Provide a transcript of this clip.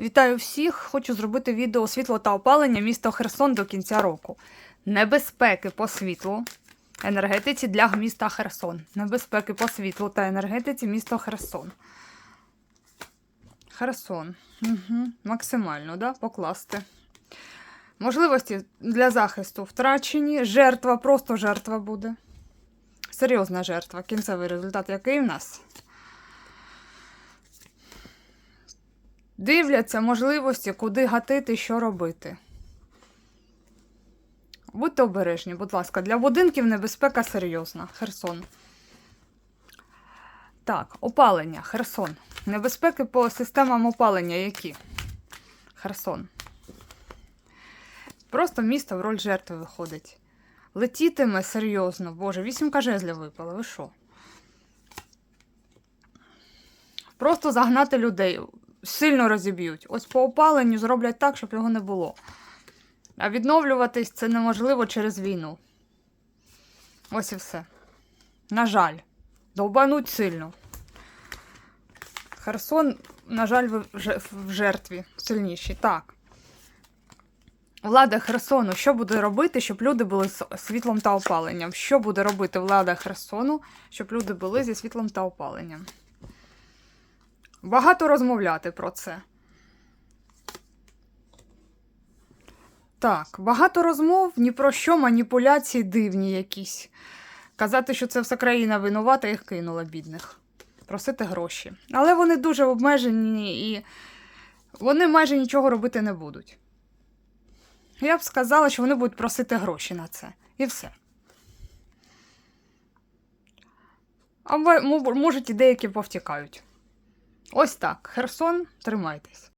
Вітаю всіх! Хочу зробити відео світло та опалення міста Херсон до кінця року. Небезпеки по світлу, енергетиці для міста Херсон. Небезпеки по світлу та енергетиці міста Херсон. Херсон. Угу. Максимально, да? Покласти. Можливості для захисту втрачені. Жертва, просто жертва буде. Серйозна жертва. Кінцевий результат який в нас? Дивляться можливості, куди гатити, що робити. Будьте обережні, будь ласка, для будинків небезпека серйозна. Херсон. Так, опалення, Херсон. Небезпеки по системам опалення які? Херсон. Просто місто в роль жертви виходить. Летітиме серйозно. Боже, вісімка жезлів випало, ви що? Просто загнати людей сильно розіб'ють. Ось по опаленню зроблять так, щоб його не було. А відновлюватись це неможливо через війну. Ось і все. На жаль, довбануть сильно. Херсон, на жаль, в жертві сильніші. Так. Влада Херсону, що буде робити, щоб люди були з світлом та опаленням? Що буде робити влада Херсону, щоб люди були зі світлом та опаленням? Багато розмовляти про це. Так, багато розмов ні про що, маніпуляції дивні якісь. Казати, що це все країна винувата, їх кинула бідних. Просити гроші. Але вони дуже обмежені і вони майже нічого робити не будуть. Я б сказала, що вони будуть просити гроші на це. І все. А мо- мо- і деякі повтікають. Ось так. Херсон, тримайтесь.